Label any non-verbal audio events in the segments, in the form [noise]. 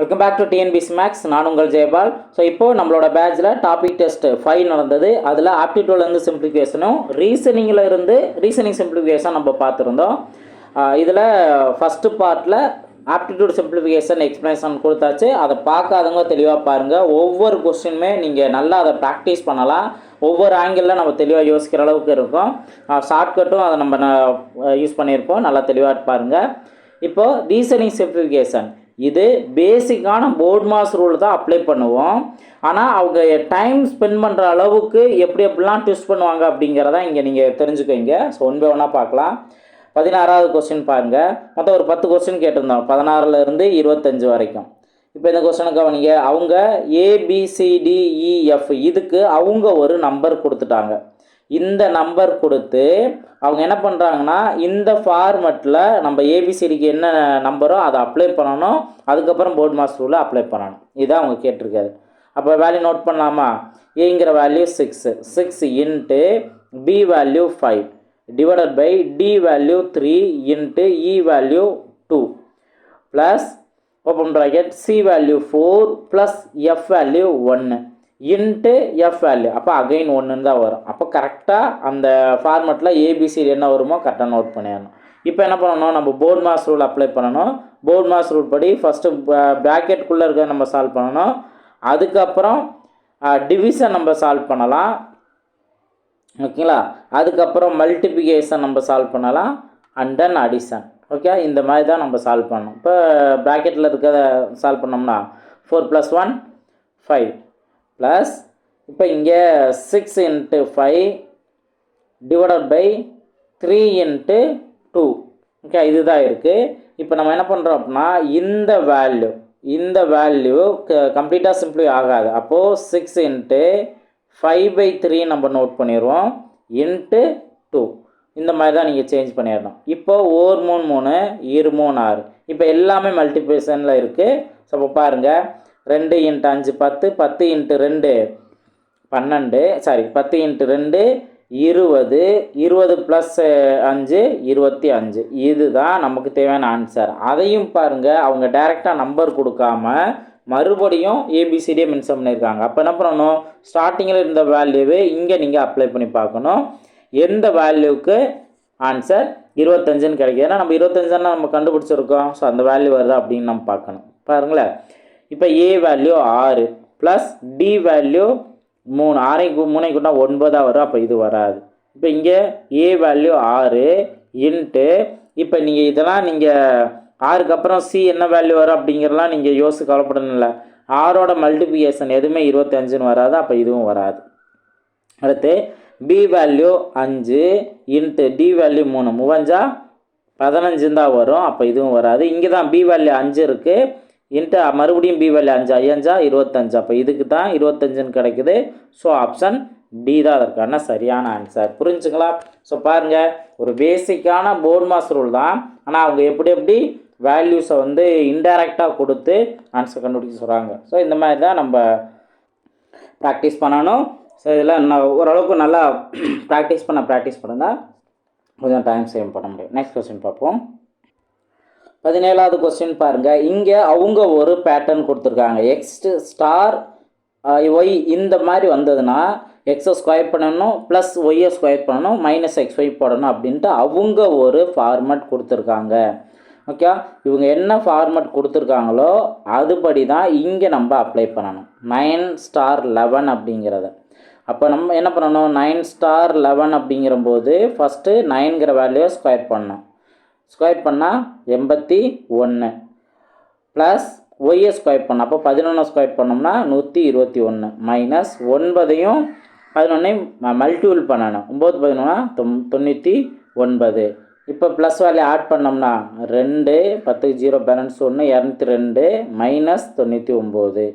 Welcome back to TNPSC maths நான் உங்கள் Jayapal. So இப்போ நம்மளோட பேட்சில் டாபிக் டெஸ்ட் ஃபைவ் நடந்தது. அதில் ஆப்டிடியூட்லேருந்து சிம்பிளிஃபிகேஷனும் ரீசனிங்கில் இருந்து ரீசனிங் சிம்பிளிஃபிகேஷன் நம்ம பார்த்துருந்தோம். இதில் ஃபஸ்ட்டு பார்ட்டில் ஆப்டிடியூட் சிம்பிளிஃபிகேஷன் எக்ஸ்ப்ளனேஷன் கொடுத்தாச்சு. அதை பார்க்காதவங்க தெளிவாக பாருங்கள் ஒவ்வொரு கொஸ்டினுமே நீங்கள் நல்லா அதை ப்ராக்டிஸ் பண்ணலாம். ஒவ்வொரு ஆங்கிளில் நம்ம தெளிவாக யோசிக்கிற அளவுக்கு இருக்கும். ஷார்ட்கட்டும் அதை நம்ம யூஸ் பண்ணியிருப்போம். நல்லா தெளிவாக பாருங்கள் இப்போது ரீசனிங் சிம்பிளிஃபிகேஷன் இது பேசிக்கான போர்ட் மாஸ் ரூல் தான் அப்ளை பண்ணுவோம். ஆனால் அவங்க டைம் ஸ்பெண்ட் பண்ணுற அளவுக்கு எப்படி எப்படிலாம் ட்விஸ்ட் பண்ணுவாங்க அப்படிங்கிறத இங்கே நீங்கள் தெரிஞ்சுக்கோங்க. ஸோ ஒன் பை ஒன்னாக பார்க்கலாம். பதினாறாவது கொஸ்டின் பாருங்கள் மொத்தம் ஒரு பத்து கொஸ்டின் கேட்டிருந்தோம். பதினாறுலேருந்து இருபத்தஞ்சு வரைக்கும். இப்போ இந்த கொஸ்டனுக்கு கவனிங்க. அவங்க ஏபிசிடிஇஎஃப் இதுக்கு அவங்க ஒரு நம்பர் கொடுத்துட்டாங்க. இந்த நம்பர் கொடுத்து அவங்க என்ன பண்ணுறாங்கன்னா இந்த ஃபார்மெட்டில் நம்ம ஏபிசிடிக்கு என்ன நம்பரோ அதை அப்ளை பண்ணணும். அதுக்கப்புறம் போர்டு மாஸ் அப்ளை பண்ணணும். இதான் அவங்க கேட்டிருக்காரு. அப்போ வேல்யூ நோட் பண்ணலாமா? ஏங்கிற value six six into B value five divided by D value three into E value two plus open bracket C value four plus F value ஒன்று இன்ட்டு எஃப் வேல்யூ அப்போ again ஒன்றுன்னு தான் வரும். அப்போ கரெக்டாக அந்த ஃபார்மெட்டில் ஏபிசிடி என்ன வருமோ கரெக்டாக நோட் பண்ணிடணும். இப்போ என்ன பண்ணணும்? நம்ம போர்ட் மாஸ் ரூல் அப்ளை பண்ணணும். போர்ட் மாஸ் ரூல் படி ஃபஸ்ட்டு ப்ராக்கெட்குள்ளே இருக்க நம்ம சால்வ் பண்ணணும். அதுக்கப்புறம் டிவிஷன் நம்ம சால்வ் பண்ணலாம். ஓகேங்களா? அதுக்கப்புறம் மல்டிப்ளிகேஷன் நம்ம சால்வ் பண்ணலாம். And then addition okay? இந்த மாதிரி தான் நம்ம சால்வ் பண்ணணும். இப்போ ப்ராக்கெட்டில் இருக்கிறத சால்வ் பண்ணோம்னா four plus one five plus இப்போ இங்கே six into five divided by three into two okay இதுதான் இருக்குது இப்போ நம்ம என்ன பண்ணுறோம் அப்படின்னா இந்த வேல்யூ இந்த வேல்யூ கம்ப்ளீட்டாக சிம்பிளி ஆகாது. அப்போது six into five by three நம்ம நோட் பண்ணிடுவோம் இன்ட்டு டூ இந்த மாதிரி தான் நீங்கள் சேஞ்ச் பண்ணிடணும். இப்போ ஓர் மூணு மூணு இரு மூணு ஆறு. இப்போ எல்லாமே மல்டிப்ளேஷனில் இருக்குது ஸோ இப்போ பாருங்கள் ரெண்டு இன்ட்டு அஞ்சு பத்து பத்து இன்ட்டு ரெண்டு பன்னெண்டு சாரி பத்து இன்ட்டு ரெண்டு இருபது இருபது ப்ளஸ் அஞ்சு இருபத்தி அஞ்சு. இதுதான் நமக்கு தேவையான ஆன்சர் அதையும் பாருங்கள் அவங்க டைரெக்டாக நம்பர் கொடுக்காம மறுபடியும் ஏபிசிடியை மென்ஷன் பண்ணியிருக்காங்க. அப்போ என்ன பண்ணணும்? ஸ்டார்டிங்கில் இருந்த வேல்யூவே இங்கே நீங்கள் அப்ளை பண்ணி பார்க்கணும். எந்த வேல்யூவுக்கு ஆன்சர் இருபத்தஞ்சுன்னு கிடைக்குது. ஏன்னா நம்ம இருபத்தஞ்சுன்னா நம்ம கண்டுபிடிச்சிருக்கோம். ஸோ அந்த வேல்யூ வருதா அப்படின்னு நம்ம பார்க்கணும். பாருங்களேன். இப்போ ஏ வேல்யூ ஆறு ப்ளஸ் டி வேல்யூ மூணு. ஆறை மூணை கூட்டால் ஒன்பதாக வரும் அப்போ இது வராது. இப்போ இங்கே ஏ வேல்யூ ஆறு இன்ட்டு இப்போ நீங்கள் இதெல்லாம் நீங்கள் ஆறுக்கு அப்புறம் சி என்ன வேல்யூ வரும் அப்படிங்கிறலாம் நீங்கள் யோசிச்சு கவலைப்படணும்ல ஆறோட மல்டிப்ளிகேஷன் எதுவுமே இருபத்தஞ்சுன்னு வராது அப்போ இதுவும் வராது. அடுத்து பி வேல்யூ அஞ்சு இன்ட்டு டி வேல்யூ மூணு. மூவஞ்சா பதினஞ்சுன்னு தான் வரும் அப்போ இதுவும் வராது. இங்கே தான் பி வேல்யூ அஞ்சு இருக்குது இன்ட்டு மறுபடியும் பி வேல்யூ அஞ்சு? ஐயஞ்சா இருபத்தஞ்சு? அப்போ இதுக்கு தான் இருபத்தஞ்சுன்னு கிடைக்குது. ஸோ ஆப்ஷன் டி தான் அதற்கான சரியான ஆன்சர் புரிஞ்சுங்களா? ஸோ பாருங்கள் ஒரு பேசிக்கான போர்ட் மாஸ் ரூல் தான். ஆனால் அவங்க எப்படி எப்படி வேல்யூஸை வந்து இன்டைரக்டாக கொடுத்து ஆன்சர் கண்டுபிடிக்க சொல்கிறாங்க ஸோ இந்த மாதிரி தான் நம்ம ப்ராக்டிஸ் பண்ணணும். ஸோ இதில் நான் ஓரளவுக்கு நல்லா [clears throat] ப்ராக்டிஸ் பண்ண ப்ராக்டிஸ் பண்ணுங்கள் கொஞ்சம் டைம் சேவ் பண்ண முடியும். நெக்ஸ்ட் கொஸ்டின் பார்ப்போம். பதினேழாவது கொஸ்டின் பாருங்கள் இங்கே அவங்க ஒரு பேட்டர்ன் கொடுத்துருக்காங்க. எக்ஸ் ஸ்டார் ஒய் இந்த மாதிரி வந்ததுன்னா எக்ஸை ஸ்கொயர் பண்ணணும் ப்ளஸ் ஒய்யை ஸ்கொயர் பண்ணணும் மைனஸ் எக்ஸ் ஒய் போடணும் அப்படின்ட்டு அவங்க ஒரு ஃபார்மெட் கொடுத்துருக்காங்க. ஓகே இவங்க என்ன ஃபார்மெட் கொடுத்துருக்காங்களோ அதுபடி தான் இங்கே நம்ம அப்ளை பண்ணணும். நைன் ஸ்டார் லெவன் அப்படிங்கிறத. அப்போ நம்ம என்ன பண்ணணும்? நைன் ஸ்டார் லெவன் அப்படிங்கிறம்போது ஃபஸ்ட்டு நைன்கிற வேல்யூவை ஸ்கொயர் பண்ணணும். ஸ்கொயர் பண்ணால் எண்பத்தி ஒன்று ப்ளஸ் ஒய்யை ஸ்கொயர் பண்ண அப்போ பதினொன்று ஸ்கொயர் பண்ணோம்னா நூற்றி இருபத்தி ஒன்று மைனஸ் ஒன்பதையும் பதினொன்றையும் மல்டிபிள் பண்ணணும். ஒம்பது பதினொன்னா தொம் தொண்ணூற்றி ஒன்பது. இப்போ ப்ளஸ் வேல்யூ ஆட் பண்ணோம்னா ரெண்டு பத்து ஜீரோ பேலன்ஸ் ஒன்று இரநூத்தி ரெண்டு மைனஸ் தொண்ணூற்றி ஒம்பது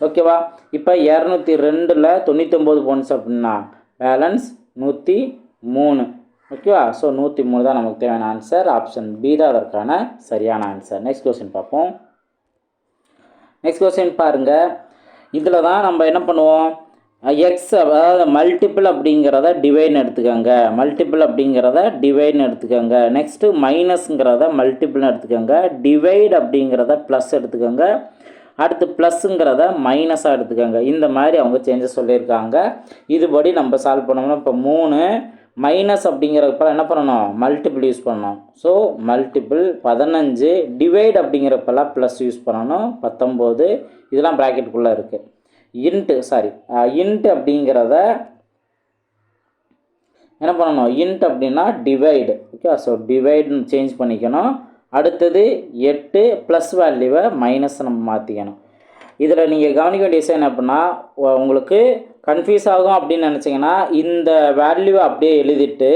ஓகேவா இப்போ இரநூத்தி ரெண்டில் தொண்ணூற்றி ஒம்பது போன்ஸ் அப்படின்னா பேலன்ஸ் நூற்றி மூணு. ஓகேவா ஸோ நூற்றி மூணு தான் நமக்கு தேவையான ஆன்சர் ஆப்ஷன் பி தான் அதற்கான சரியான ஆன்சர் நெக்ஸ்ட் கொஸ்டின் பார்ப்போம். நெக்ஸ்ட் கொஸ்டின் பாருங்கள் இதில் தான் நம்ம என்ன பண்ணுவோம்? எக்ஸ் அதாவது மல்டிபிள் அப்படிங்கிறத டிவைன் எடுத்துக்கோங்க. மல்டிபிள் அப்படிங்கிறத டிவைன் எடுத்துக்கோங்க. நெக்ஸ்ட்டு மைனஸ்ங்கிறத மல்டிபிள்னு எடுத்துக்கோங்க. டிவைட் அப்படிங்கிறத ப்ளஸ் எடுத்துக்கோங்க. அடுத்து ப்ளஸ்ஸுங்கிறத மைனஸாக எடுத்துக்கோங்க. இந்த மாதிரி அவங்க சேஞ்சஸ் சொல்லியிருக்காங்க. இதுபடி நம்ம சால்வ் பண்ணோம்னா இப்போ மூணு மைனஸ் அப்படிங்கிறப்ப என்ன பண்ணணும்? மல்டிபிள் யூஸ் பண்ணணும். ஸோ மல்டிபிள் பதினஞ்சு டிவைட் அப்படிங்கிறப்பெல்லாம் ப்ளஸ் யூஸ் பண்ணணும். பத்தொம்போது இதெல்லாம் ப்ராக்கெட்டுக்குள்ளே இருக்குது இன்ட்டு சாரி இன்ட்டு அப்படிங்கிறத என்ன பண்ணணும்? இன்ட் அப்படின்னா டிவைடு ஓகே ஸோ டிவைடுன்னு சேஞ்ச் பண்ணிக்கணும். அடுத்தது எட்டு ப்ளஸ் வேல்யூவை மைனஸ் நம்ம மாற்றிக்கணும் இதில் நீங்கள் கவனிக்க வேண்டிய விஷயம் என்ன அப்படின்னா உங்களுக்கு கன்ஃபியூஸ் ஆகும் அப்படின்னு நினச்சிங்கன்னா இந்த வேல்யூவை அப்படியே எழுதிட்டு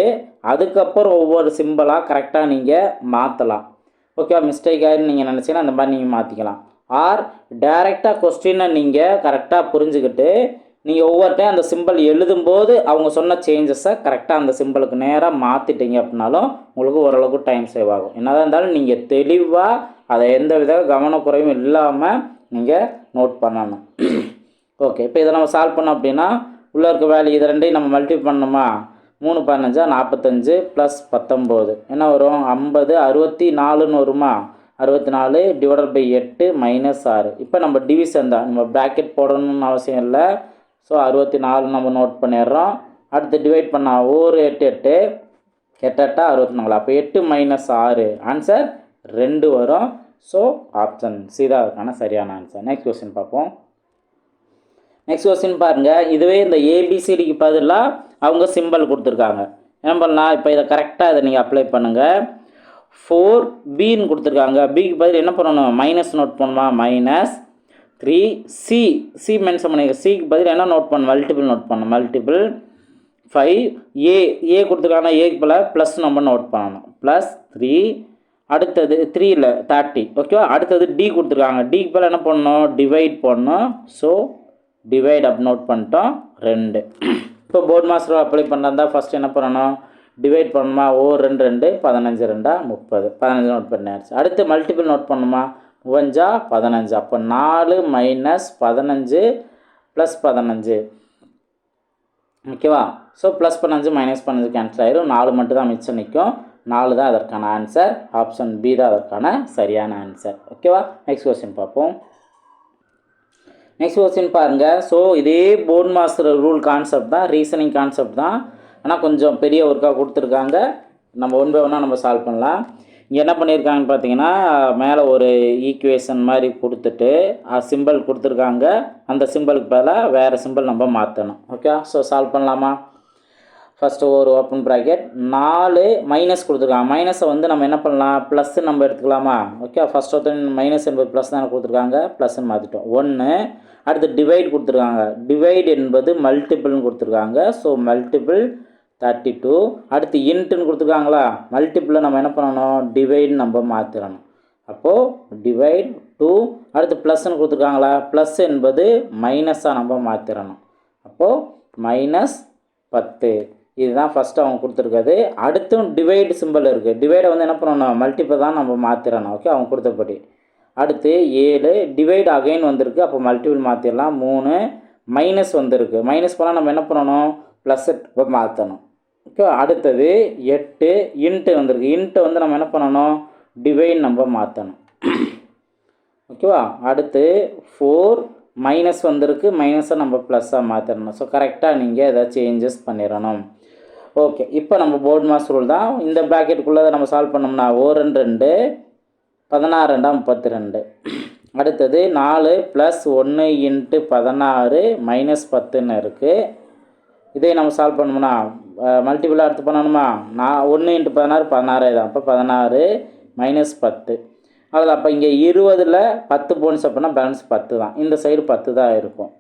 அதுக்கப்புறம் ஒவ்வொரு சிம்பிளாக கரெக்டாக நீங்கள் மாற்றலாம் ஓகேவா மிஸ்டேக் ஆகிடுன்னு நீங்கள் நினச்சிங்கன்னா அந்த மாதிரி நீங்கள் மாற்றிக்கலாம் ஆர் டைரெக்டாக கொஸ்டினை நீங்கள் கரெக்டாக புரிஞ்சுக்கிட்டு நீங்கள் ஒவ்வொரு டைம் அந்த சிம்பிள் எழுதும்போது அவங்க சொன்ன சேஞ்சஸை கரெக்டாக அந்த சிம்பிளுக்கு நேராக மாற்றிட்டீங்க அப்படின்னாலும் உங்களுக்கு ஓரளவுக்கு டைம் சேவ் ஆகும். என்னதான் இருந்தாலும் நீங்கள் தெளிவாக அதை எந்த வித கவனக்குறையும் இல்லாமல் நீங்கள் நோட் பண்ணணும். ஓகே இப்போ இதை நம்ம சால்வ் பண்ணோம் அப்படின்னா உள்ளே இருக்க வேல்யூ இது ரெண்டையும் நம்ம மல்டி பண்ணணுமா? மூணு பதினஞ்சா நாற்பத்தஞ்சு ப்ளஸ் பத்தொம்போது என்ன வரும்? ஐம்பது அறுபத்தி நாலுன்னு வருமா? அறுபத்தி நாலு டிவைடட் பை எட்டு மைனஸ் ஆறு. இப்போ நம்ம டிவிஷன் தான். நம்ம ப்ராக்கெட் போடணும்னு அவசியம் இல்லை. ஸோ அறுபத்தி நாலு நம்ம நோட் பண்ணிடுறோம். அடுத்து டிவைட் பண்ணால் ஒரு எட்டு எட்டு. எட்டு எட்டா அறுபத்தி நாலு அப்போ எட்டு மைனஸ் ஆறு. ஆன்சர் ரெண்டு வரும். ஸோ ஆப்ஷன் சி தான் அதுக்கான சரியான ஆன்சர் நெக்ஸ்ட் கொஸ்டின் பார்ப்போம். நெக்ஸ்ட் கொஸ்டின் பாருங்கள் இதுவே இந்த ஏபிசிடிக்கு பதிலாக அவங்க சிம்பிள் கொடுத்துருக்காங்க. என்ன பண்ணலாம் இப்போ இதை கரெக்டாக இதை நீங்கள் அப்ளை பண்ணுங்கள் ஃபோர் பின்னு கொடுத்துருக்காங்க. பிக்கு பதில் என்ன பண்ணணும்? மைனஸ் நோட் பண்ணுமா minus three C C mention பண்ணிக்க சிக்கு பதில் என்ன நோட் பண்ண மல்டிபிள் நோட் பண்ணணும். மல்டிபிள் ஃபைவ் ஏ ஏ கொடுத்துருக்காங்க ஏக்கு போல் ப்ளஸ் நம்ம நோட் பண்ணணும். ப்ளஸ் த்ரீ அடுத்தது த்ரீ இல்லை தேர்ட்டி ஓகேவா அடுத்தது டி கொடுத்துருக்காங்க. டிக்கு போல் என்ன பண்ணணும்? டிவைட் பண்ணணும். ஸோ டிவைட் அப் நோட் பண்ணிட்டோம் ரெண்டு. இப்போ போர்ட் மாஸ்டர் அப்ளை பண்ணுறதா ஃபஸ்ட் என்ன பண்ணணும்? டிவைட் பண்ணணுமா ஓ ரெண்டு ரெண்டு பதினஞ்சு ரெண்டா முப்பது. பதினஞ்சு நோட் பண்ணியாச்சு. அடுத்து மல்டிபிள் நோட் பண்ணுமா? மூவஞ்சா பதினஞ்சு. அப்போ நாலு மைனஸ் பதினஞ்சு ப்ளஸ் பதினஞ்சு. ஓகேவா ஸோ ப்ளஸ் பதினஞ்சு மைனஸ் பதினஞ்சு கேன்சல் ஆயிரும். நாலு மட்டும் தான் மிச்சம் நிற்கும். நாலு தான் அதற்கான ஆன்சர் ஆப்ஷன் பி தான் அதற்கான சரியான ஆன்சர் ஓகேவா நெக்ஸ்ட் கொஸ்டின் பார்ப்போம். நெக்ஸ்ட் கொஸ்டின் பாருங்கள் ஸோ இதே போர்ட் மாஸ்டர் ரூல் கான்செப்ட் தான் ரீசனிங் கான்செப்ட் தான். ஆனால் கொஞ்சம் பெரிய ஒர்க்காக கொடுத்துருக்காங்க. நம்ம ஒன் பை ஒன்னாக நம்ம சால்வ் பண்ணலாம். இங்கே என்ன பண்ணியிருக்காங்கன்னு பார்த்தீங்கன்னா மேலே ஒரு ஈக்குவேஷன் மாதிரி கொடுத்துட்டு சிம்பிள் கொடுத்துருக்காங்க. அந்த சிம்பிளுக்கு பதிலாக வேறு சிம்பிள் நம்ம மாற்றணும் ஓகே ஸோ சால்வ் பண்ணலாமா? ஃபஸ்ட்டு ஒரு ஓப்பன் ப்ராக்கெட் நாலு மைனஸ் கொடுத்துருக்காங்க. மைனஸை வந்து நம்ம என்ன பண்ணலாம்? ப்ளஸ்ஸு நம்ம எடுத்துக்கலாமா? ஓகே ஃபஸ்ட் ஒருத்தன் மைனஸ் என்பது ப்ளஸ் தானே கொடுத்துருக்காங்க. ப்ளஸ்ன்னு மாற்றிட்டோம் ஒன்று அடுத்து டிவைட் கொடுத்துருக்காங்க. டிவைட் என்பது மல்டிபிள்னு கொடுத்துருக்காங்க. ஸோ மல்டிபிள் தேர்ட்டி டூ அடுத்து இன்ட்டுன்னு கொடுத்துருக்காங்களா? மல்டிப்பிளை நம்ம என்ன பண்ணணும்? டிவைட் நம்ம மாற்றிடணும் அப்போது டிவைட் டூ அடுத்து ப்ளஸ்ன்னு கொடுத்துருக்காங்களா? ப்ளஸ் என்பது மைனஸாக நம்ம மாற்றிடணும் அப்போது மைனஸ் பத்து. இதுதான் ஃபஸ்ட்டு அவங்க கொடுத்துருக்காது. அடுத்தும் டிவைடு சிம்பிள் இருக்குது டிவைடை வந்து என்ன பண்ணணும்? மல்டிபிள் தான் நம்ம மாற்றிடணும் ஓகே அவங்க கொடுத்தபடி. அடுத்து ஏழு டிவைட் அகைன் வந்திருக்கு. அப்போ மல்டிபிள் மாற்றிடலாம் மூணு மைனஸ் வந்திருக்கு. மைனஸ் பண்ணால் நம்ம என்ன பண்ணணும்? ப்ளஸ் மாற்றணும் ஓகே அடுத்தது எட்டு இன்ட்டு வந்திருக்கு. இன்ட்டு வந்து நம்ம என்ன பண்ணணும்? டிவைட் நம்ம மாற்றணும் ஓகேவா அடுத்து ஃபோர் மைனஸ் வந்திருக்கு. மைனஸை நம்ம ப்ளஸ்ஸாக மாற்றிடணும் ஸோ கரெக்டாக நீங்கள் எதாவது சேஞ்சஸ் பண்ணிடணும். ஓகே இப்போ நம்ம போர்ட் மாஸ் ரூல் தான். இந்த ப்ராக்கெட்டுக்குள்ளே நம்ம சால்வ் பண்ணோம்னா ஓ ரெண்டு ரெண்டு பதினாறு ரெண்டா முப்பத்தி ரெண்டு அடுத்தது நாலு ப்ளஸ் ஒன்று இன்ட்டு பதினாறு மைனஸ் பத்துன்னு இருக்குது இதே நம்ம சால்வ் பண்ணோம்னா மல்டிபிளாக எடுத்து பண்ணணுமா? நான் ஒன்று இன்ட்டு பதினாறு பதினாறு தான் அப்போ பதினாறு மைனஸ் பத்து. அதில் அப்போ இங்கே இருபதில் பத்து போன்ஸ் அப்படின்னா பேலன்ஸ் பத்து தான். இந்த சைடு பத்து தான் இருக்கும்.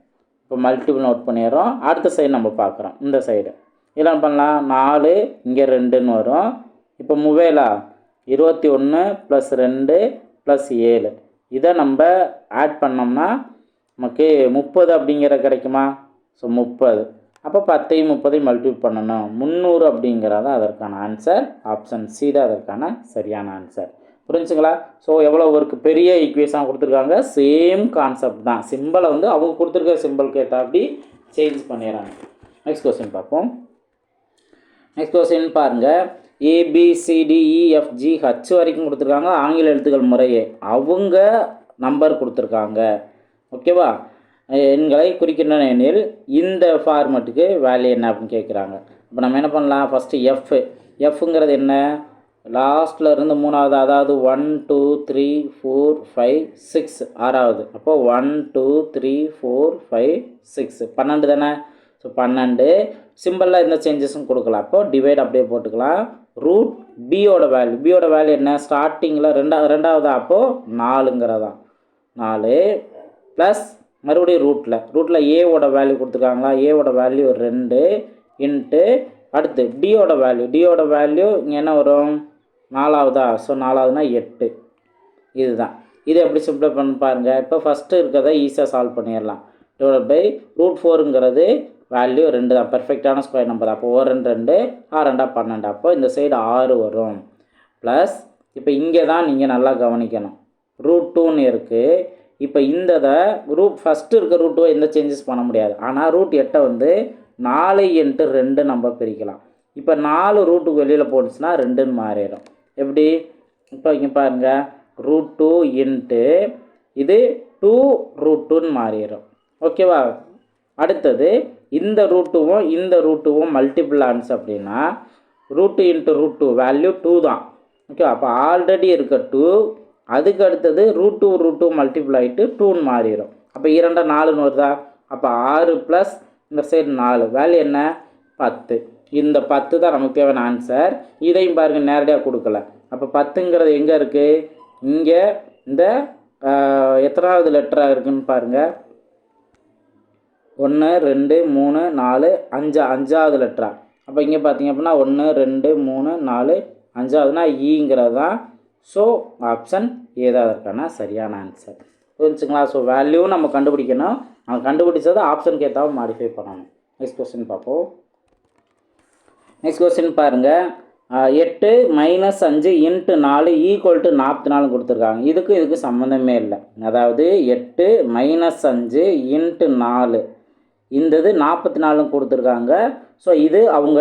இப்போ மல்டிபிள் நோட் பண்ணிடுறோம். அடுத்த சைடு நம்ம பார்க்குறோம். இந்த சைடு இதெல்லாம் பண்ணலாம். நாலு இங்கே ரெண்டுன்னு வரும். இப்போ முவேலா இருபத்தி ஒன்று ப்ளஸ் ரெண்டு ப்ளஸ் ஏழு. இதை நம்ம ஆட் பண்ணோம்னா நமக்கு முப்பது அப்படிங்கிற கிடைக்குமா? ஸோ முப்பது. அப்போ பத்தையும் முப்பதையும் மல்டிபிள் பண்ணணும். முந்நூறு அப்படிங்கிறத அதற்கான ஆன்சர் ஆப்ஷன் சி தான் அதற்கான சரியான ஆன்சர் புரிஞ்சுங்களா? ஸோ எவ்வளோ ஒர்க்கு பெரிய ஈக்குவேஷன் கொடுத்துருக்காங்க. சேம் கான்செப்ட் தான். சிம்பிளை வந்து அவங்க கொடுத்துருக்க சிம்பிளுக்கு ஏற்றாப்படி சேஞ்ச் பண்ணிடுறாங்க. நெக்ஸ்ட் கொஸ்டின் பார்ப்போம். நெக்ஸ்ட் கொஸ்டின் பாருங்கள் ஏபிசிடிஇஎஃப்ஜி ஹச் வரைக்கும் கொடுத்துருக்காங்க. ஆங்கில எழுத்துக்கள் முறையே. அவங்க நம்பர் கொடுத்துருக்காங்க. ஓகேவா எண்களை குறிக்கின்றன எனில் இந்த ஃபார்மெட்டுக்கு வேல்யூ என்ன அப்படின்னு கேட்குறாங்க. இப்போ நம்ம என்ன பண்ணலாம்? ஃபஸ்ட்டு எஃப் எஃப்ங்கிறது என்ன? லாஸ்ட்டில் இருந்து மூணாவது அதாவது one two three four five six ஆறாவது. அப்போது one two three four five six பன்னெண்டு தானே? ஸோ பன்னெண்டு. சிம்பிளில் எந்த சேஞ்சஸும் கொடுக்கலாம். அப்போ டிவைட் அப்படியே போட்டுக்கலாம். ரூட் பியோட வேல்யூ பியோட வேல்யூ என்ன? ஸ்டார்டிங்கில் ரெண்டாவது ரெண்டாவது? அப்போது நாலுங்கிறதான். நாலு. ப்ளஸ் மறுபடியும் ரூட்டில் ரூட்டில் ஏவோட வேல்யூ கொடுத்துருக்காங்களா? ஏவோட வேல்யூ ரெண்டு. இன்ட்டு அடுத்து டியோட வேல்யூ டியோட வேல்யூ இங்கே என்ன வரும்? நாலாவதா? ஸோ நாலாவதுனா எட்டு. இதுதான். இது எப்படி சிம்பிளை பண்ண பாருங்கள் இப்போ ஃபஸ்ட்டு இருக்கிறத ஈஸியாக சால்வ் பண்ணிடலாம். டிவைட் பை ரூட் ஃபோருங்கிறது வேல்யூ ரெண்டு தான். பர்ஃபெக்டான ஸ்கொயர் நம்பர் அப்போ ஒரு ரெண்டு ரெண்டு ஆறு ரெண்டா பன்னெண்டு. அப்போ இந்த சைடு ஆறு வரும். ப்ளஸ் இப்போ இங்கே தான் நீங்கள் நல்லா கவனிக்கணும். ரூட் டூன்னு இருக்குது இப்போ இந்த இதை ரூட் ஃபஸ்ட்டு இருக்க ரூட் டூ எந்த சேஞ்சஸ் பண்ண முடியாது. ஆனால் ரூட் எட்டை வந்து நாலு இன்ட்டு ரெண்டு நம்ம பிரிக்கலாம். இப்போ நாலு ரூட்டுக்கு வெளியில் போணுச்சுன்னா ரெண்டுன்னு மாறிடும். எப்படி? இப்போ இங்கே பாருங்கள் ரூட் டூ இன்ட்டு இது டூ ரூட் டூன்னு மாறிடும். ஓகேவா அடுத்தது இந்த ரூட்டுவும் இந்த ரூட்டுவும் மல்டிபிள் ஆன்ஸ் அப்படின்னா root into root two value two தான். ஓகே அப்போ ஆல்ரெடி இருக்க டூ அதுக்கு அடுத்தது root two root two multiple ஆகிட்டு டூன்னு மாறிடும். அப்போ இரண்டா நாலுன்னு வருதா? அப்போ ஆறு ப்ளஸ் இந்த சைடு நாலு. வேல்யூ என்ன? பத்து. இந்த பத்து தான் நமக்கு தேவையான ஆன்சர் இதையும் பாருங்கள் நேரடியாக கொடுக்கல. அப்போ பத்துங்கிறது எங்கே இருக்குது இங்கே இந்த எத்தனாவது லெட்டராக இருக்குன்னு பாருங்கள் ஒன்று ரெண்டு மூணு நாலு அஞ்சு அஞ்சாவது லெட்டரா அப்போ இங்கே பார்த்தீங்க அப்படின்னா ஒன்று ரெண்டு மூணு நாலு அஞ்சாவதுனா ஈங்கிறது தான் ஸோ ஆப்ஷன் ஏதாவது இருக்கான சரியான ஆன்சர் புரிஞ்சுங்களா? ஸோ வேல்யூ நம்ம கண்டுபிடிக்கணும். நம்ம கண்டுபிடிச்சது ஆப்ஷனுக்கு ஏற்றாம மாடிஃபை பண்ணணும். நெக்ஸ்ட் கொஸ்டின் பார்ப்போம். நெக்ஸ்ட் கொஸ்டின் பாருங்கள் எட்டு மைனஸ் அஞ்சு இன்ட்டு நாலு ஈக்குவல் டு நாற்பத்தி நாலு கொடுத்துருக்காங்க. இதுக்கு இதுக்கு சம்மந்தமே இல்லை. அதாவது எட்டு மைனஸ் அஞ்சு இன்ட்டு நாலு. இந்த இது நாற்பத்தி நாலும் கொடுத்துருக்காங்க. ஸோ இது அவங்க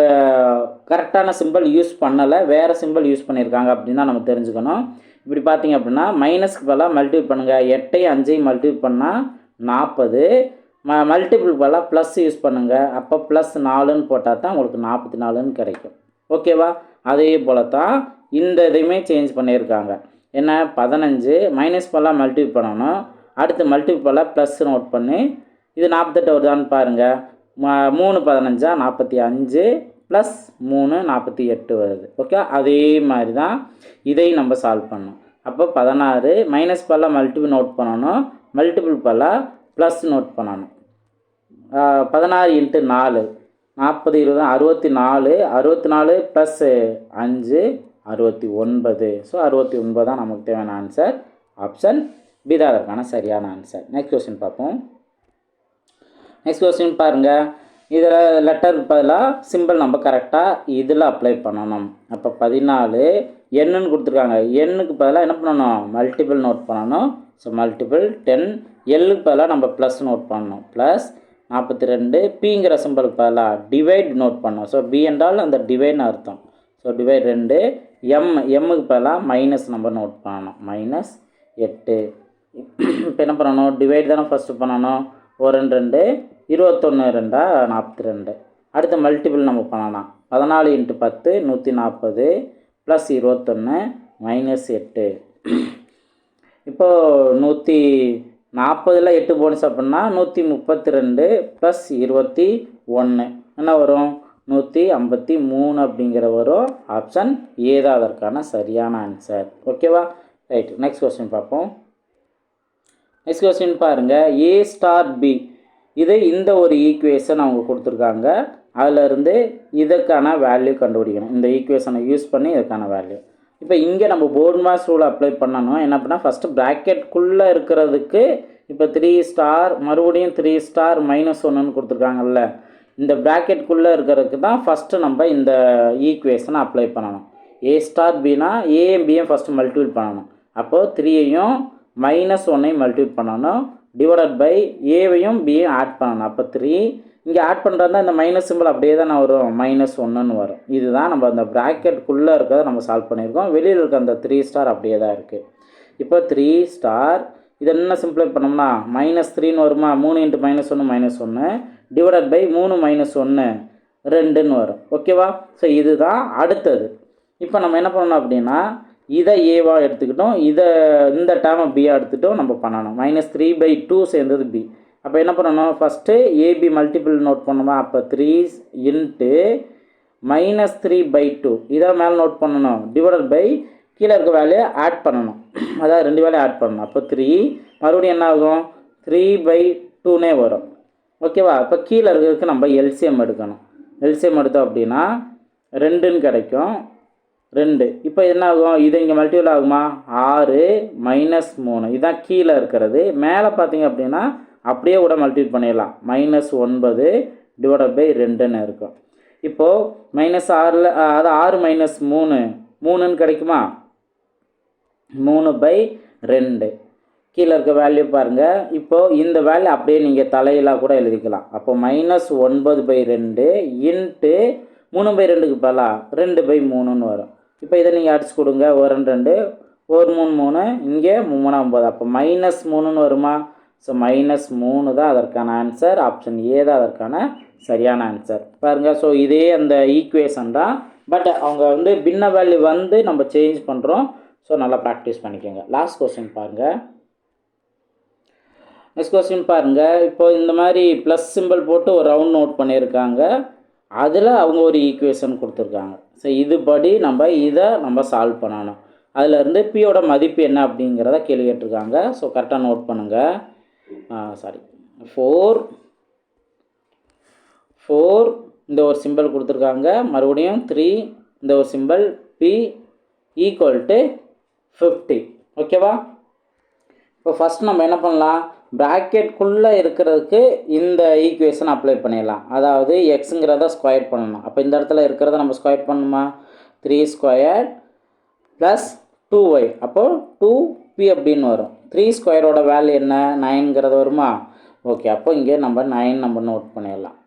கரெக்டான சிம்பிள் யூஸ் பண்ணலை. வேறு சிம்பிள் யூஸ் பண்ணியிருக்காங்க அப்படின்னு தான் நம்ம தெரிஞ்சுக்கணும். இப்படி பார்த்தீங்க அப்படின்னா மைனஸ்க்கு பதிலாக மல்டிபிள் பண்ணுங்கள் எட்டையும் அஞ்சையும் மல்டிபிள் பண்ணால் நாற்பது. ம மல்டிபிள் பதிலாக ப்ளஸ் யூஸ் பண்ணுங்கள் அப்போ ப்ளஸ் நாலுன்னு போட்டால் தான் உங்களுக்கு நாற்பத்தி நாலுன்னு கிடைக்கும் ஓகேவா அதே போல தான் இந்த இதையுமே சேஞ்ச் பண்ணியிருக்காங்க. என்ன? பதினஞ்சு. மைனஸ் பதிலாக மல்டிபிள் பண்ணணும். அடுத்து மல்டிபிள் பதிலாக ப்ளஸ் நோட் பண்ணி இது நாற்பத்தெட்டு வருதான்னு பாருங்கள் ம- மூணு பதினஞ்சா நாற்பத்தி அஞ்சு ப்ளஸ் மூணு நாற்பத்தி எட்டு வருது. ஓகே அதே மாதிரி தான் இதையும் நம்ம சால்வ் பண்ணணும். அப்போ பதினாறு மைனஸ் பல்ல மல்டிபிள் நோட் பண்ணணும். மல்டிபிள் பல்ல ப்ளஸ் நோட் பண்ணணும். பதினாறு இன்ட்டு நாலு. நாற்பது இருபது அறுபத்தி நாலு. அறுபத்தி நாலு ப்ளஸ் அஞ்சு அறுபத்தி ஒன்பது. ஸோ அறுபத்தி ஒன்பது தான் நமக்கு தேவையான ஆன்சர் ஆப்ஷன் பி தான் அதற்கான சரியான ஆன்சர் நெக்ஸ்ட் கொஸ்டின் பார்ப்போம். நெக்ஸ்ட் கொஸ்டின் பாருங்கள் இதில் லெட்டர் பதிலாக சிம்பிள் நம்ம கரெக்டாக இதில் அப்ளை பண்ணணும். அப்போ பதினாலு எண்ணுன்னு கொடுத்துருக்காங்க. எண்ணுக்கு பதிலாக என்ன பண்ணணும்? மல்டிபிள் நோட் பண்ணணும். ஸோ மல்டிபிள் டென் எல்லுக்கு பதிலாக நம்ம ப்ளஸ் நோட் பண்ணணும். ப்ளஸ் நாற்பத்தி ரெண்டு பிங்கிற சிம்பிளுக்கு பதிலாக டிவைட் நோட் பண்ணணும். ஸோ பி என்றால் அந்த டிவைட்னு அர்த்தம். ஸோ டிவைட் ரெண்டு. எம் எம்முக்கு பதிலாக மைனஸ் நம்ம நோட் பண்ணணும். மைனஸ் எட்டு. இப்போ என்ன பண்ணணும்? டிவைட் தானே ஃபஸ்ட்டு பண்ணணும். ஒரு ரெண்டு ரெண்டு. இருபத்தொன்று ரெண்டா நாற்பத்தி ரெண்டு அடுத்து மல்டிபிள் நம்ம பண்ணலாம். பதினாலு இன்ட்டு பத்து நூற்றி நாற்பது ப்ளஸ் இருபத்தொன்று மைனஸ் எட்டு. இப்போது நூற்றி நாற்பதில் எட்டு போனஸ் அப்படின்னா நூற்றி முப்பத்தி ரெண்டு ப்ளஸ் இருபத்தி ஒன்று என்ன வரும்? நூற்றி ஐம்பத்தி மூணு அப்படிங்கிற வரும் ஆப்ஷன் ஏதா அதற்கான சரியான ஆன்சர் ஓகேவா ரைட் நெக்ஸ்ட் கொஸ்டின் பார்ப்போம். நெக்ஸ்ட் கொஸ்டின் பாருங்கள் ஏ ஸ்டார் பி இது இந்த ஒரு ஈக்குவேஷன் அவங்க கொடுத்துருக்காங்க. அதிலிருந்து இதற்கான வேல்யூ கண்டுபிடிக்கணும். இந்த ஈக்குவேஷனை யூஸ் பண்ணி இதுக்கான வேல்யூ இப்போ இங்கே நம்ம போர்ட் மாஸ் ரூல் அப்ளை பண்ணணும். என்ன பண்ணால் ஃபஸ்ட்டு ப்ராக்கெட்குள்ளே இருக்கிறதுக்கு இப்போ த்ரீ ஸ்டார் மறுபடியும் த்ரீ ஸ்டார் மைனஸ் ஒன்றுன்னு கொடுத்துருக்காங்கல்ல. இந்த ப்ராக்கெட்குள்ளே இருக்கிறதுக்கு தான் ஃபஸ்ட்டு நம்ம இந்த ஈக்குவேஷனை அப்ளை பண்ணணும். ஏ ஸ்டார் பினா ஏஎம் பியும் ஃபஸ்ட்டு மல்டிபிள் பண்ணணும். அப்போது த்ரீயையும் மைனஸ் ஒன்னையும் மல்டிபிள் பண்ணணும். டிவைடட் பை ஏவையும் பியும் ஆட் பண்ணணும். அப்போ த்ரீ இங்கே ஆட் பண்ணுறதா இந்த மைனஸ் சிம்பிள் அப்படியே தான் வரும் மைனஸ் ஒன்றுன்னு வரும். இதுதான் நம்ம அந்த ப்ராக்கெட்டுக்குள்ளே இருக்கிறத நம்ம சால்வ் பண்ணியிருக்கோம். வெளியில் இருக்க அந்த த்ரீ ஸ்டார் அப்படியே தான் இருக்குது இப்போ த்ரீ ஸ்டார் இது என்ன சிம்பிளை பண்ணோம்னா மைனஸ் த்ரீன்னு வருமா? மூணு இன்ட்டு மைனஸ் ஒன்று மைனஸ் ஒன்று டிவைடட் பை மூணு மைனஸ் ஒன்று ரெண்டுன்னு வரும். ஓகேவா ஸோ இதுதான் அடுத்தது. இப்போ நம்ம என்ன பண்ணணும் அப்படின்னா இதை ஏவா எடுத்துக்கிட்டோம். இதை இந்த டேர்மை பியாக எடுத்துகிட்டோம் நம்ம பண்ணணும். மைனஸ் த்ரீ பை டூ சேர்ந்தது பி அப்போ என்ன பண்ணணும்? ஃபஸ்ட்டு ஏபி மல்டிபிள் நோட் பண்ணுவோம் அப்போ three into minus three by two இதை மேலே நோட் பண்ணணும். டிவைடட் பை கீழே இருக்க வேலையை ஆட் பண்ணணும். அதாவது ரெண்டு வேலையை ஆட் பண்ணணும். அப்போ த்ரீ மறுபடியும் என்ன ஆகும்? த்ரீ பை டூனே வரும். ஓகேவா இப்போ கீழே இருக்கிறதுக்கு நம்ம எல்சிஎம் எடுக்கணும். எல்சிஎம் எடுத்தோம் அப்படின்னா ரெண்டுன்னு கிடைக்கும். ரெண்டு. இப்போ என்ன ஆகும் இது இங்கே மல்டிபிள் ஆகுமா? ஆறு மைனஸ் மூணு. இதுதான் கீழே இருக்கிறது. மேலே பார்த்தீங்க அப்படின்னா அப்படியே கூட மல்டிபிள் பண்ணிடலாம். மைனஸ் ஒன்பது டிவைடட் பை ரெண்டுன்னு இருக்கும். இப்போது மைனஸ் ஆறில் அது ஆறு மைனஸ் மூணு. மூணுன்னு கிடைக்குமா? மூணு பை ரெண்டு. கீழே இருக்க வேல்யூ பாருங்கள் இப்போது இந்த வேல்யூ அப்படியே நீங்கள் தலையிலாக கூட எழுதிக்கலாம். அப்போ மைனஸ் ஒன்பது பை ரெண்டு இன்ட்டு மூணு பை ரெண்டுக்கு பதிலாக ரெண்டு பை மூணுன்னு வரும். இப்போ இதை நீங்கள் அடிச்சு கொடுங்க. ஒரு ரெண்டு ரெண்டு. ஒரு மூணு மூணு. இங்கே மூணு ஒம்பது அப்போ மைனஸ் மூணுன்னு வருமா? ஸோ மைனஸ் மூணு தான் அதற்கான ஆன்சர் ஆப்ஷன் ஏ தான் அதற்கான சரியான ஆன்சர் பாருங்கள் ஸோ இதே அந்த ஈக்குவேஷன் தான். பட் அவங்க வந்து பின்ன வேல்யூ வந்து நம்ம சேஞ்ச் பண்ணுறோம் ஸோ நல்லா ப்ராக்டிஸ் பண்ணிக்கோங்க. லாஸ்ட் கொஸ்டின் பாருங்கள் நெக்ஸ்ட் கொஸ்டின் பாருங்கள் இப்போ இந்த மாதிரி ப்ளஸ் சிம்பிள் போட்டு ஒரு ரவுண்ட் நோட் பண்ணியிருக்காங்க. அதில் அவங்க ஒரு ஈக்குவேஷன் கொடுத்துருக்காங்க. ஸோ இதுபடி நம்ம இதை நம்ம சால்வ் பண்ணணும். அதிலேருந்து பியோட மதிப்பு என்ன அப்படிங்கிறத கேள்வி கேட்டிருக்காங்க. ஸோ கரெக்டாக நோட் பண்ணுங்கள் சாரி ஃபோர் ஃபோர் இந்த ஒரு சிம்பிள் கொடுத்துருக்காங்க. மறுபடியும் த்ரீ இந்த ஒரு symbol B equal to fifty ஓகேவா இப்போ ஃபஸ்ட் நம்ம என்ன பண்ணலாம்? ப்ராக்கெட்குள்ளே இருக்கிறதுக்கு இந்த ஈக்குவேஷன் அப்ளை பண்ணிடலாம். அதாவது எக்ஸுங்கிறத ஸ்கொயர் பண்ணணும். அப்போ இந்த இடத்துல இருக்கிறத நம்ம ஸ்கொயர் பண்ணணுமா three square plus two Y அப்போது டூ பி அப்படின்னு வரும். த்ரீ ஸ்கொயரோட வேல்யூ என்ன? நைன்கிறது வருமா? ஓகே அப்போ இங்கே நம்ம நைன் நம்ம நோட் பண்ணிடலாம்.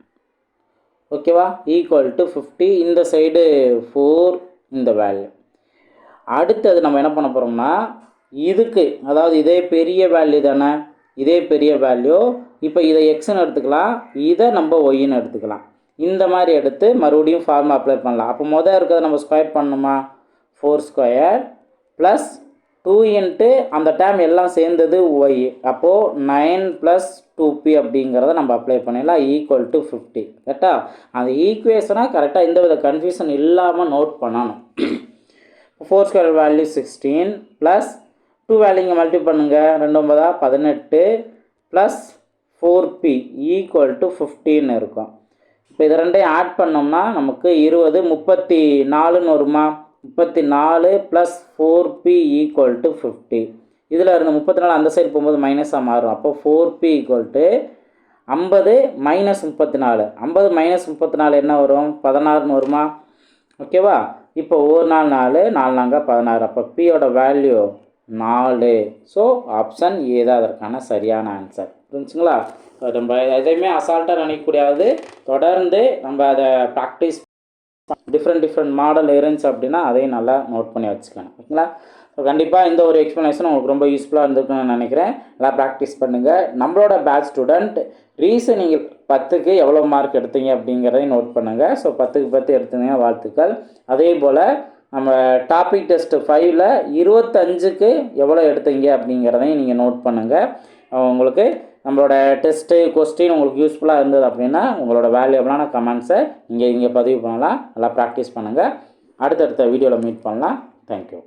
ஓகேவா ஈக்குவல் டு ஃபிஃப்டி இந்த சைடு ஃபோர் இந்த வேல்யூ அடுத்தது நம்ம என்ன பண்ண போகிறோம்னா இதுக்கு அதாவது இதே பெரிய வேல்யூ தானே? இதே பெரிய வேல்யூ இப்போ இதை எக்ஸ்னு எடுத்துக்கலாம். இதை நம்ம ஒய்ன்னு எடுத்துக்கலாம். இந்த மாதிரி எடுத்து மறுபடியும் ஃபார்ம் அப்ளை பண்ணலாம். அப்போ மொதல் இருக்கிறத நம்ம ஸ்கொயர் பண்ணணுமா? Four square plus two into அந்த டைம் எல்லாம் சேர்ந்தது ஒய் அப்போது நைன் ப்ளஸ் டூ பி அப்படிங்கிறத நம்ம அப்ளை பண்ணிடலாம். ஈக்குவல் டு ஃபிஃப்டி கரெக்டா அந்த ஈக்குவேஷனாக கரெக்டாக எந்த வித கன்ஃபியூஷன் இல்லாமல் நோட் பண்ணணும். Four square value sixteen plus two வேல்யூங்க multi பண்ணுங்கள் ரெண்டு ஒன்பதா பதினெட்டு plus four B equal to ஃபிஃப்டின்னு இருக்கும். இப்போ இது ரெண்டையும் ஆட் பண்ணோம்னா நமக்கு இருபது முப்பத்தி நாலுன்னு வருமா? முப்பத்தி நாலு plus four B equal to fifty இதில் இருந்து முப்பத்தி நாலு அந்த சைடு போகும்போது மைனஸாக மாறும். அப்போ ஃபோர் பி ஈக்குவல் டு ஐம்பது மைனஸ் முப்பத்தி நாலு ஐம்பது மைனஸ் முப்பத்தி நாலு என்ன வரும்? பதினாறுன்னு வருமா? ஓகேவா இப்போ ஒரு நாள் நாலு நாலு நாங்க பதினாறு. அப்போ பியோட வேல்யூ நாலு. ஸோ ஆப்ஷன் ஏ தான் அதற்கான சரியான ஆன்சர் புரிஞ்சுங்களா? நம்ம எதையுமே அசால்ட்டாக நினைக்கக்கூடாது. தொடர்ந்து நம்ம அதை ப்ராக்டிஸ் டிஃப்ரெண்ட் டிஃப்ரெண்ட் மாடல் இருந்துச்சு அப்படின்னா அதையும் நல்லா நோட் பண்ணி வச்சுக்கணும். ஓகேங்களா ஸோ கண்டிப்பாக இந்த ஒரு எக்ஸ்ப்ளனேஷன் உங்களுக்கு ரொம்ப யூஸ்ஃபுல்லாக இருந்திருக்குன்னு நினைக்கிறேன். நல்லா ப்ராக்டிஸ் பண்ணுங்கள் நம்மளோட பேட்ச் ஸ்டூடெண்ட் ரீசனிங் பத்துக்கு எவ்வளோ மார்க் எடுத்தீங்க அப்படிங்கிறதையும் நோட் பண்ணுங்கள் ஸோ பத்துக்கு பத்து எடுத்தீங்கன்னா வாழ்த்துக்கள். அதே போல் நம்ம டாபிக் டெஸ்ட்டு ஃபைவ்ல இருபத்தஞ்சுக்கு எவ்வளோ எடுத்தீங்க அப்படிங்கிறதையும் நீங்கள் நோட் பண்ணுங்கள் உங்களுக்கு நம்மளோட டெஸ்ட்டு கொஸ்டின் உங்களுக்கு யூஸ்ஃபுல்லாக இருந்தது அப்படின்னா உங்களோட வேல்யூபிளான கமெண்ட்ஸை நீங்கள் இங்கே பதிவு பண்ணலாம். நல்லா ப்ராக்டிஸ் பண்ணுங்கள் அடுத்தடுத்த வீடியோவில் மீட் பண்ணலாம். தேங்க்யூ